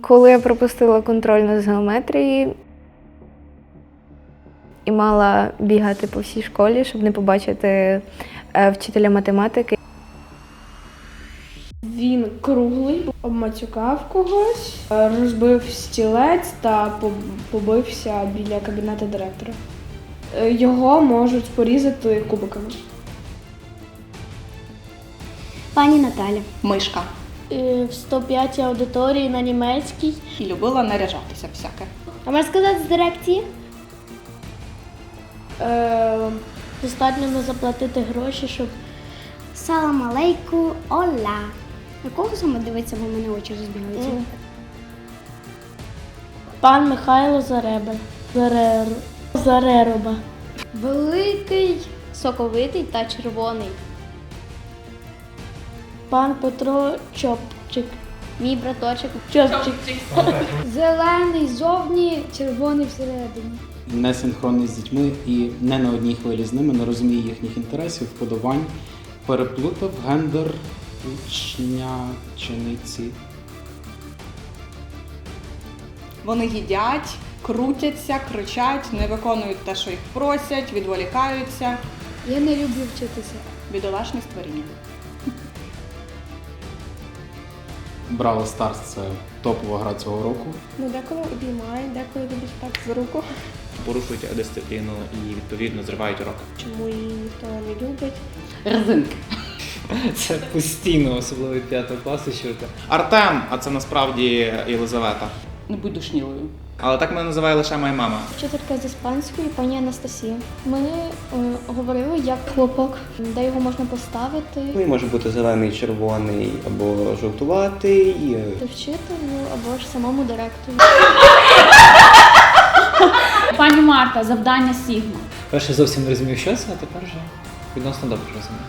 Коли я пропустила контрольну з геометрії і мала бігати по всій школі, щоб не побачити е, вчителя математики. Він круглий, обмацюкав когось, е, розбив стілець та побився біля кабінету директора. Е, Його можуть порізати кубиками. Пані Наталя. Мишка. Е, В 105 аудиторії на німецькій. І любила наряжатися всяке. А можна сказати з дирекції? Е, Достатньо не заплатити гроші, щоб. Салам алейку, ола. На кого саме дивиться, бо в мене очі розбігаються? Пан Михайло Заребель. Зарер... Зарероба. Великий, соковитий та червоний. Пан Петро Чопчик. Мій браточок. Чопчик. Зелений зовні, червоний всередині. не синхронний з дітьми і не на одній хвилі з ними, не розуміє їхніх інтересів, вподобань, переплутав гендер учнячениці. Вони їдять, крутяться, кричать, не виконують те, що їх просять, відволікаються. Я не люблю вчитися. Бідолашне створіння. Браво Старс це топова гра цього року. ну, деколи обіймають, деколи любить так за руку. порушують дисципліну і відповідно зривають уроки. Чому її ніхто не любить. Резинки. Це постійно, особливо п'ятого 5 класу, що це. Артем, а це насправді Єлизавета. Не будь душнілою. Але так мене називає лише моя мама. Вчителька з іспанської, пані Анастасія. Мені е, говорили, як хлопок, де його можна поставити. Він може бути зелений, червоний або жовтуватий. Та вчителю або ж самому директору. Пані Марта, завдання Сігма. Перше зовсім не розумів, що це, а тепер вже відносно добре розумію.